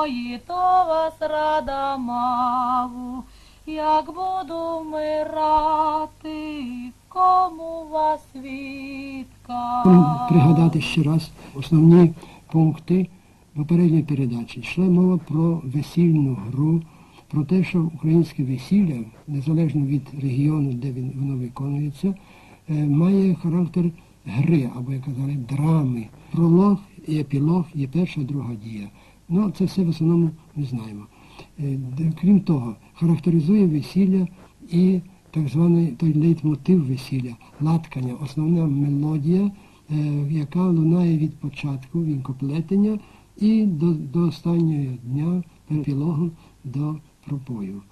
мої, то вас рада маву, як буду вмирати, кому вас відка. Пригадати ще раз основні пункти попередньої передачі. Йшла мова про весільну гру, про те, що українське весілля, незалежно від регіону, де воно виконується, е, має характер гри, або, як казали, драми. Пролог і епілог є перша, друга дія. Ну, це все в основному ми знаємо. Е, Крім того, характеризує весілля і так званий той лейтмотив весілля, латкання, основна мелодія, е, яка лунає від початку вінкоплетення і до, до останнього дня епілогу до пропою.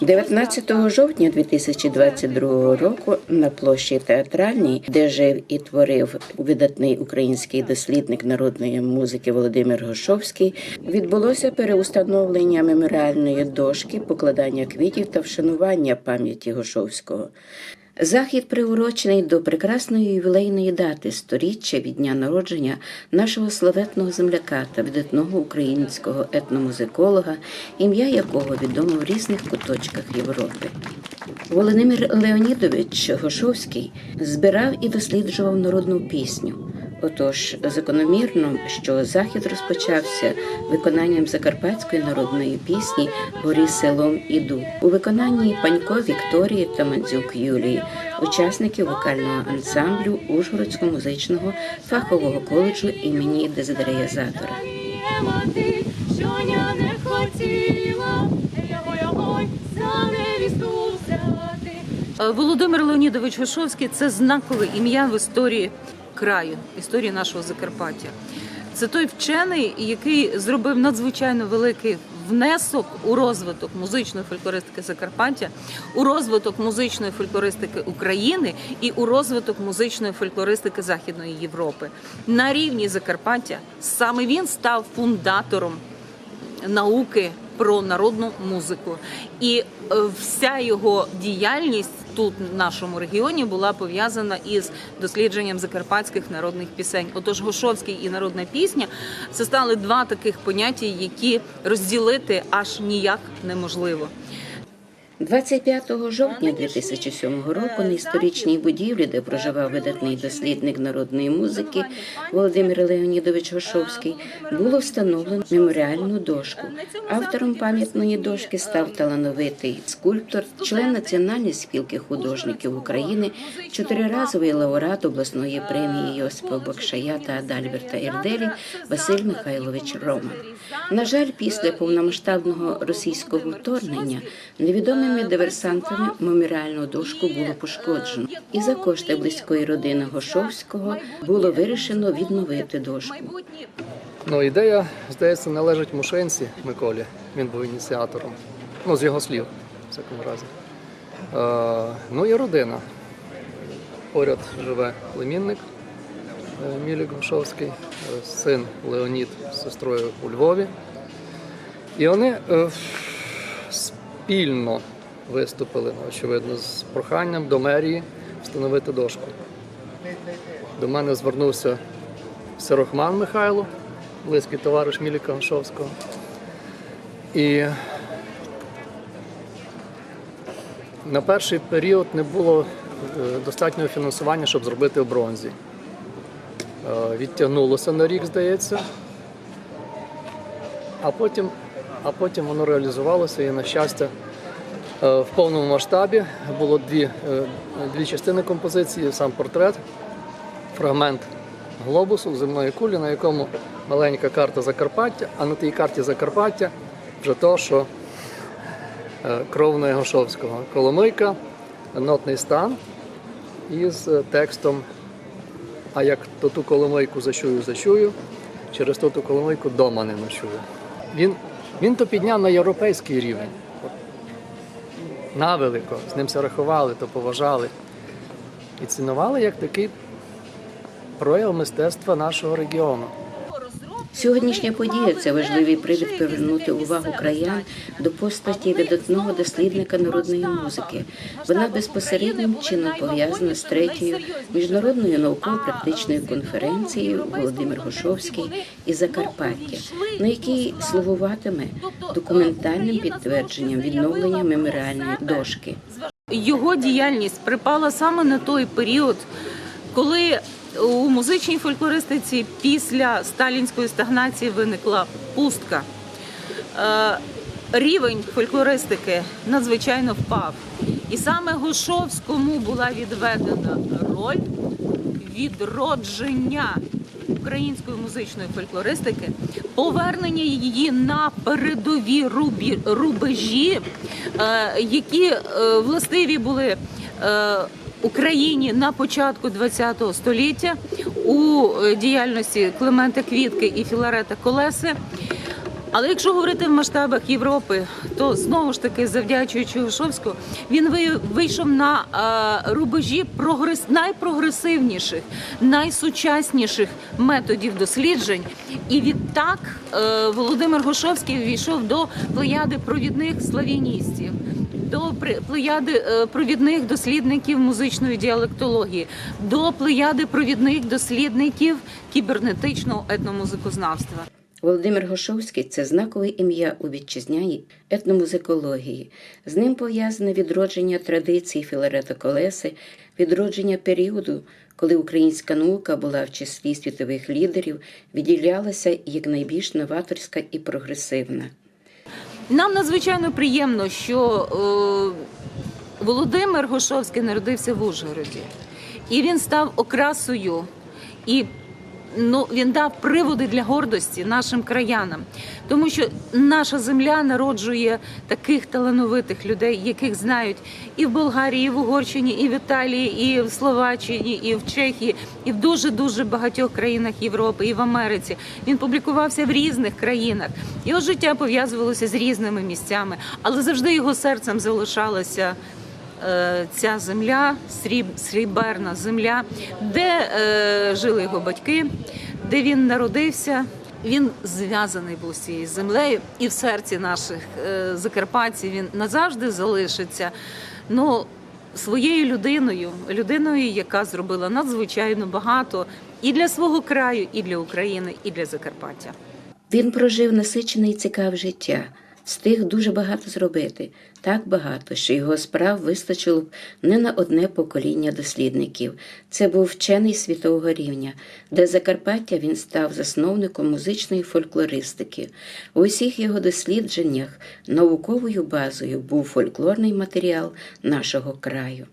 19 жовтня 2022 року на площі театральній, де жив і творив видатний український дослідник народної музики Володимир Гошовський, відбулося переустановлення меморіальної дошки, покладання квітів та вшанування пам'яті Гошовського. Захід приурочений до прекрасної ювілейної дати сторіччя від дня народження нашого славетного земляка та видатного українського етномузиколога, ім'я якого відомо в різних куточках Європи. Володимир Леонідович Гошовський збирав і досліджував народну пісню. Отож, закономірно, що захід розпочався виконанням закарпатської народної пісні Горі селом іду у виконанні Панько Вікторії та Мандзюк Юлії, учасників вокального ансамблю Ужгородського музичного фахового коледжу імені Дезидерія Затора. мати, що я не хотіла, ой, за невісту взяти. Е, Володимир Леонідович Гошовський це знакове ім'я в історії краю, історії нашого Закарпаття. Це той вчений, який зробив надзвичайно великий внесок у розвиток музичної фольклористики Закарпаття, у розвиток музичної фольклористики України і у розвиток музичної фольклористики Західної Європи. На рівні Закарпаття саме він став фундатором науки про народну музику. І е, вся його діяльність тут, в нашому регіоні, була пов'язана із дослідженням закарпатських народних пісень. Отож, Гошовський і народна пісня це стали два таких поняття, які розділити аж ніяк неможливо. 25 жовтня 2007 року на історичній будівлі, де проживав видатний дослідник народної музики Володимир Леонідович Гошовський, було встановлено меморіальну дошку. Автором пам'ятної дошки став талановитий скульптор, член Національної спілки художників України, чотириразовий лауреат обласної премії Йосипа Бакшая та Адальберта Ірделі Василь Михайлович Роман. На жаль, після повномасштабного російського вторгнення невідомими диверсантами меморіальну дошку було пошкоджено, і за кошти близької родини Гошовського було вирішено відновити дошку. Ну, ідея, здається, належить Мушенці Миколі. Він був ініціатором. Ну, з його слів, в всякому разі. Е, ну і родина. Поряд живе племінник е, Мілік Гошовський, е, син Леонід з сестрою у Львові. І вони е, спільно виступили, ну, очевидно, з проханням до мерії встановити дошку. До мене звернувся Сирохман Михайло, близький товариш Міліка Гошовського. І на перший період не було е, достатнього фінансування, щоб зробити в бронзі. Е, Відтягнулося на рік, здається. А потім, а потім воно реалізувалося і, на щастя, в повному масштабі було дві, е, дві частини композиції, сам портрет, фрагмент глобусу земної кулі, на якому маленька карта Закарпаття, а на тій карті Закарпаття вже то, що е, кровна Гошовського. Коломийка, нотний стан із е, текстом А як то ту коломийку зачую, зачую, через ту ту коломийку дома не ночую. Він, він то підняв на європейський рівень. Навелико, з ним все рахували, то поважали. І цінували як такий прояв мистецтва нашого регіону. Сьогоднішня подія це важливий привід привернути увагу краян до постаті видатного дослідника народної музики. Вона безпосереднім чином пов'язана з третьою міжнародною науково-практичною конференцією Володимир Гошовський і Закарпаття, на якій слугуватиме документальним підтвердженням відновлення меморіальної дошки. Його діяльність припала саме на той період, коли у музичній фольклористиці після сталінської стагнації виникла пустка. Е, Рівень фольклористики надзвичайно впав. І саме Гошовському була відведена роль відродження української музичної фольклористики, повернення її на передові рубежі, е, які е, властиві були. Україні на початку ХХ століття у е, діяльності Климента Квітки і Філарета Колеси. Але якщо говорити в масштабах Європи, то знову ж таки, завдячуючи Грушовську, він ви- вийшов на е, рубежі прогрес, найпрогресивніших, найсучасніших методів досліджень. І відтак е, Володимир Гошовський війшов до плеяди провідних слав'яністів. До плеяди е, провідних дослідників музичної діалектології, до плеяди провідних дослідників кібернетичного етномузикознавства. Володимир Гошовський це знакове ім'я у вітчизняній етномузикології. З ним пов'язане відродження традицій Філарета Колеси, відродження періоду, коли українська наука була в числі світових лідерів, відділялася як найбільш новаторська і прогресивна. Нам надзвичайно приємно, що е, Володимир Гошовський народився в Ужгороді, і він став окрасою і ну, він дав приводи для гордості нашим краянам, тому що наша земля народжує таких талановитих людей, яких знають і в Болгарії, і в Угорщині, і в Італії, і в Словаччині, і в Чехії, і в дуже дуже багатьох країнах Європи, і в Америці. Він публікувався в різних країнах. Його життя пов'язувалося з різними місцями, але завжди його серцем залишалося ця земля, сріб, сріберна земля, де е, жили його батьки, де він народився. Він зв'язаний був з цією землею, і в серці наших е, закарпатців він назавжди залишиться. Ну, своєю людиною, людиною, яка зробила надзвичайно багато і для свого краю, і для України, і для Закарпаття. Він прожив насичене і цікаве життя, встиг дуже багато зробити, так багато, що його справ вистачило б не на одне покоління дослідників. Це був вчений світового рівня, де Закарпаття він став засновником музичної фольклористики. У усіх його дослідженнях науковою базою був фольклорний матеріал нашого краю.